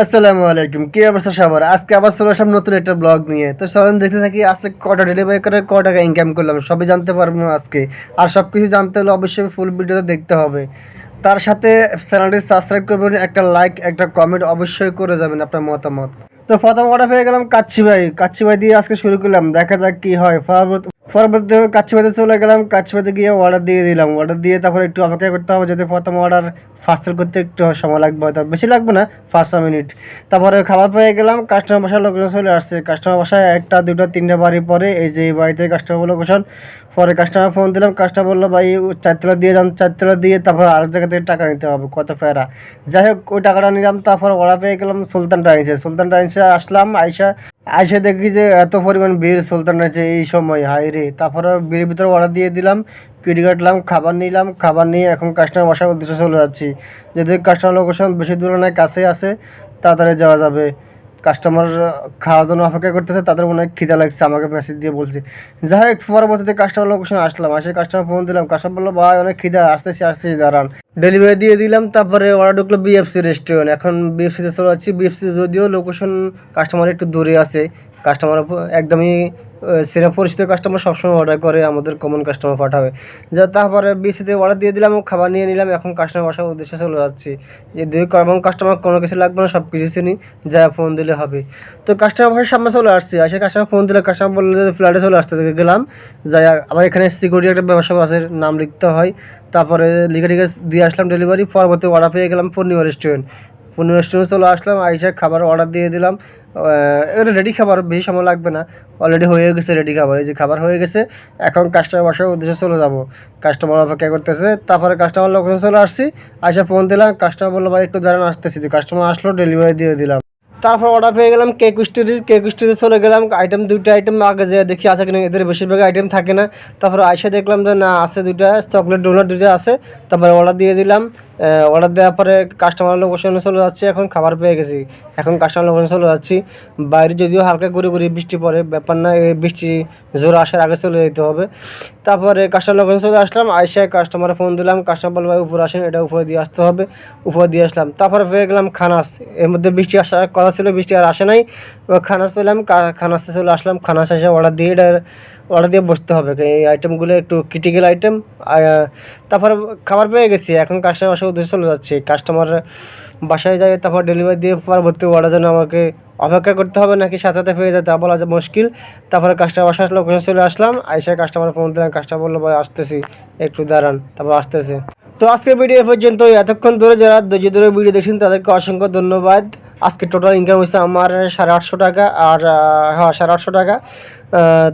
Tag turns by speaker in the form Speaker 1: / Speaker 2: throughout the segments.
Speaker 1: আসসালামু আলাইকুম, কি অবস্থা সবার? আজকে আবার চলে আসলাম নতুন একটা ব্লগ নিয়ে। তো চলেন দেখতে থাকি, আজকে কটা ডেলিভারি করে ক টাকা ইনকাম করলাম, সবই জানতে পারব আজকে। আর সব কিছু জানতে হলে অবশ্যই ফুল ভিডিওতে দেখতে হবে। তার সাথে চ্যানেলটি সাবস্ক্রাইব করবেন, একটা লাইক একটা কমেন্ট অবশ্যই করে যাবেন আপনার মতামত। তো প্রথম অর্ডার পেয়ে গেলাম কাচ্চি ভাই। কাচ্চি ভাই দিয়ে আজকে শুরু করলাম, দেখা যাক কি হয়। পরবর্তী পরবর্তী ভাইতে চলে গেলাম ভাইতে গিয়ে অর্ডার দিয়ে দিলাম। অর্ডার দিয়ে তারপর একটু অপেক্ষা করতে হবে, যদি প্রথম অর্ডার পার্সেল করতে একটু সময় লাগবে, হয়তো বেশি লাগবে না পাঁচ ছ মিনিট। তারপরে খাবার পেয়ে গেলাম কাস্টমার বাসার লোকেশন চলে আসছে। কাস্টমার বাসায় একটা, দুটো, তিনটা বাড়ি পরে এই যে বাড়িতে কাস্টমার লোকেশন পরে কাস্টমার ফোন দিলাম কাস্টমার বলল, ভাই চারতলা দিয়ে যান, চারতলা দিয়ে তারপর আরেক জায়গা থেকে টাকা নিতে হবে, কত ফেরা? যাই হোক, ওই টাকাটা নিলাম, তারপর ওরা পেয়ে গেলাম সুলতান টাইন্সে সুলতান টাইন্সে আসলাম, আইসা আইসা দেখি যে এত পরিমাণ বীর সুলতান আছে এই সময় হাই রে। তারপরে বীরের ভিতরে অর্ডার দিয়ে দিলাম পিঠ কাটলাম, খাবার নিলাম, খাবার নিয়ে এখন কাস্টমার বসার উদ্দেশ্যে চলে যাচ্ছি। যদি কাস্টমার লোকেশন বেশি দূরে নয় কাছে আসে তাড়াতাড়ি যাওয়া যাবে। কাস্টমার খাওয়ার জন্য অপেক্ষা করতেছে, তাদের অনেক খিদা লাগছে, আমাকে মেসেজ দিয়ে বলছে। যাই হোক পরবর্তীতে কাস্টমার লোকেশন আসলাম, আসে কাস্টমার ফোন দিলাম কাস্টমার বলল, ভাই, অনেক খিদা, আসতেছি আসতেছি, দাঁড়ান। ডেলিভারি দিয়ে দিলাম, তারপরে অর্ডার ঢুকলো বিএফসি রেস্টুরেন্ট এখন বিএফসিতে চলে যাচ্ছি বিএফসি যদিও লোকেশন কাস্টমার একটু দূরে আছে কাস্টমার একদমই সেরা পরিচিত কাস্টমার সবসময় অর্ডার করে, আমাদের কমন কাস্টমার পাঠাবে। যা তারপরে বিসিতে অর্ডার দিয়ে দিলাম, খাবার নিয়ে নিলাম, এখন কাস্টমার বাসার উদ্দেশ্যে চলে যাচ্ছি। যে দুই কমন কাস্টমার কোনো কিছু লাগবে না সব কিছু চিনি, যা ফোন দিলে হবে। তো কাস্টমার বাসার সামনে চলে আসছি, আসে কাস্টমার ফোন দিলে কাস্টমার বলল যে ফ্ল্যাটে চলে আসতে গেলাম। যাই আবার এখানে সিকিউরিটি একটা ব্যবসা আছে, নাম লিখতে হয়। তারপরে লিখে লিখে দিয়ে আসলাম ডেলিভারি পরবর্তী অর্ডার পেয়ে গেলাম পূর্ণিমা রেস্টুরেন্ট পূর্ণিমা রেস্টুরেন্টে চলে আসলাম, আইসা খাবার অর্ডার দিয়ে দিলাম। এটা রেডি খাবার বেশি সময় লাগবে না। অলরেডি হয়ে গেছে রেডি খাবার, এই যে খাবার হয়ে গেছে, এখন কাস্টমার বাসার উদ্দেশ্যে চলে যাব। কাস্টমার অপেক্ষা করতেছে, তারপরে কাস্টমার লোকেশন চলে আসছি, আইসা ফোন দিলাম কাস্টমার বলল, ভাই, একটু দাঁড়ান, আসতেছি কাস্টমার আসলো ডেলিভারি দিয়ে দিলাম। তারপর অর্ডার পেয়ে গেলাম কেক স্টোরিজ কেক স্টোরিজ চলে গেলাম। আইটেম দুটো আইটেম আগে যে দেখি, আছে কিনা, এদের বেশিরভাগ আইটেম থাকে না। তারপরে আইসা দেখলাম যে, না, আছে দুইটা চকলেট ডোনাট দুইটা আছে। তারপরে অর্ডার দিয়ে দিলাম। অর্ডার দেওয়ার পরে কাস্টমার লোকেশনে চলে যাচ্ছি, এখন খাবার পেয়ে গেছি। এখন কাস্টমার লোকেশনে চলে যাচ্ছি। বাইরে যদিও হালকা ঘুরে ঘুরে বৃষ্টি পড়ে, ব্যাপার না, এই বৃষ্টি জোর আসার আগে চলে যেতে হবে। তারপরে কাস্টমার লোকেশনে চলে আসলাম। আইসা কাস্টমারে ফোন দিলাম কাস্টমার বলল ভাই, উপরে আসেন, এটা উপরে দিয়ে আসতে হবে। উপরে দিয়ে আসলাম। তারপরে পেয়ে গেলাম খানাস। এর মধ্যে বৃষ্টি আসার কথা ছিল, বৃষ্টি আর আসে নাই। খানাস পেলাম খানাসে চলে আসলাম। খানাস এসে অর্ডার দিয়ে, এটা অর্ডার দিয়ে বসতে হবে এই আইটেমগুলো একটু ক্রিটিক্যাল আইটেম তারপর খাবার পেয়ে গেছি, এখন কাস্টমার বাসার উদ্দেশ্যে চলে যাচ্ছে। কাস্টমার বাসায় যায় তারপর ডেলিভারি দিয়ে পরবর্তী অর্ডার জন্য আমাকে অপেক্ষা করতে হবে, নাকি সাথে সাথে পেয়ে যেতে বলা যায় মুশকিল। তারপরে কাস্টমার বাসায় লোকেশন চলে আসলাম, আইসা কাস্টমার ফোন দিলাম কাস্টমার বলল, ভাই, আসতেছি, একটু দাঁড়ান। তারপর আসতেছে। তো আজকের ভিডিও পর্যন্ত এতক্ষণ ধরে যারা ধৈর্য ধরে ভিডিও দেখছেন, তাদেরকে অসংখ্য ধন্যবাদ। আজকে টোটাল ইনকাম হয়েছে আমার সাড়ে আটশো টাকা আর হ্যাঁ সাড়ে আটশো টাকা।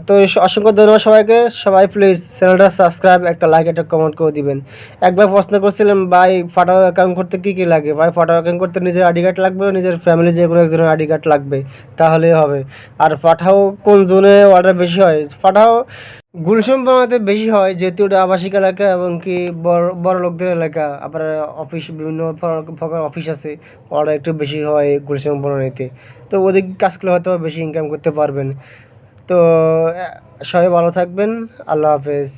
Speaker 1: তো অসংখ্য ধন্যবাদ সবাইকে। সবাই প্লিজ চ্যানেলটা সাবস্ক্রাইব একটা লাইক একটা কমেন্ট করে দিবেন। একবার প্রশ্ন করছিলাম, ভাই ফাটাও অ্যাকাউন্ট করতে কী কী লাগে? ভাই ফাটাও অ্যাকাউন্ট করতে নিজের আইডি কার্ড লাগবে, নিজের ফ্যামিলি যে কোনো একজনের আইডি কার্ড লাগবে, তাহলেই হবে। আর পাঠাও কোন জোনে অর্ডার বেশি হয়? পাঠাও গুলশন বাংলাতে বেশি হয় যেহেতু এটা আবাসিক এলাকা এবং কি বড় বড় লোকদের এলাকা। আপনার অফিস বিভিন্ন প্রকার অফিস আছে অর্ডার একটু বেশি হয় গুলশন বনানিতে তো ওদিক কাজ করলে হয়তো বেশি ইনকাম করতে পারবেন। তো সবাই ভালো থাকবেন। আল্লাহ হাফেজ।